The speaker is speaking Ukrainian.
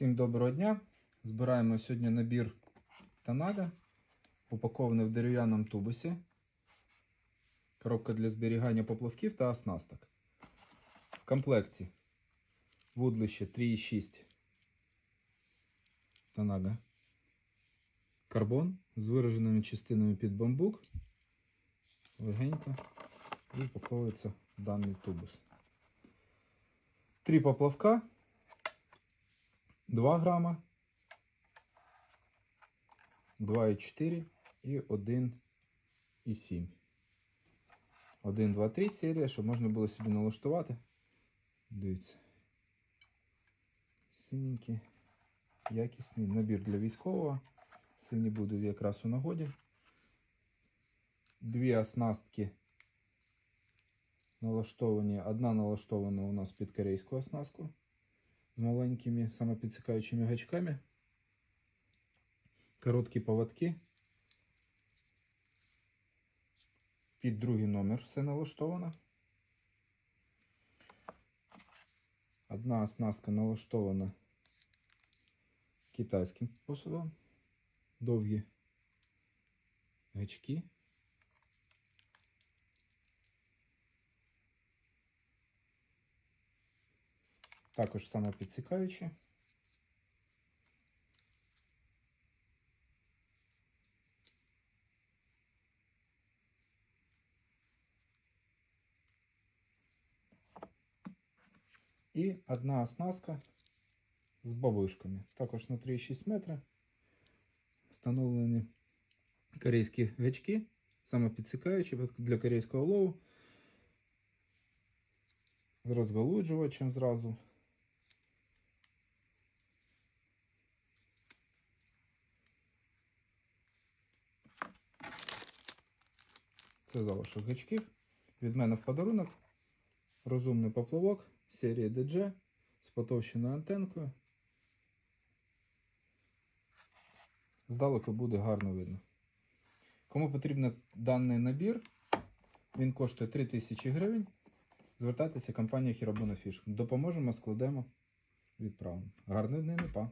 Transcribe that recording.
Всім доброго дня! Збираємо сьогодні набір Танага, упакований в дерев'яному тубусі. Коробка для зберігання поплавків та оснасток. В комплекті вудлище 3,6 Танага. Карбон з вираженими частинами під бамбук. Легенько і упаковується даний тубус. Три поплавка. 2 грама, 2,4 і 1,7. 1, 2, 3 серія, щоб можна було собі налаштувати. Дивіться. Синенький, якісний набір для військового. Сині будуть якраз у нагоді. Дві оснастки налаштовані. Одна налаштована у нас під корейську оснастку з маленькими самопідсікаючими гачками. Короткі поводки. Під другий номер все налаштовано. Одна оснастка налаштована китайським способом. Довгі гачки. Також самопідсікаючі. І одна оснастка з бабушками. Також на 3,6 метри. Встановлені корейські гачки, самопідсікаючі для корейського лову. З розгалуджувачем зразу. Це залишок гачків. Від мене в подарунок. Розумний поплавок серії DG з потовщеною антенкою. Здалеку буде гарно видно. Кому потрібен даний набір, він коштує 3000 гривень. Звертайтеся компанія Хірабуна Фіш. Допоможемо, складемо, відправимо. Гарної днини, па!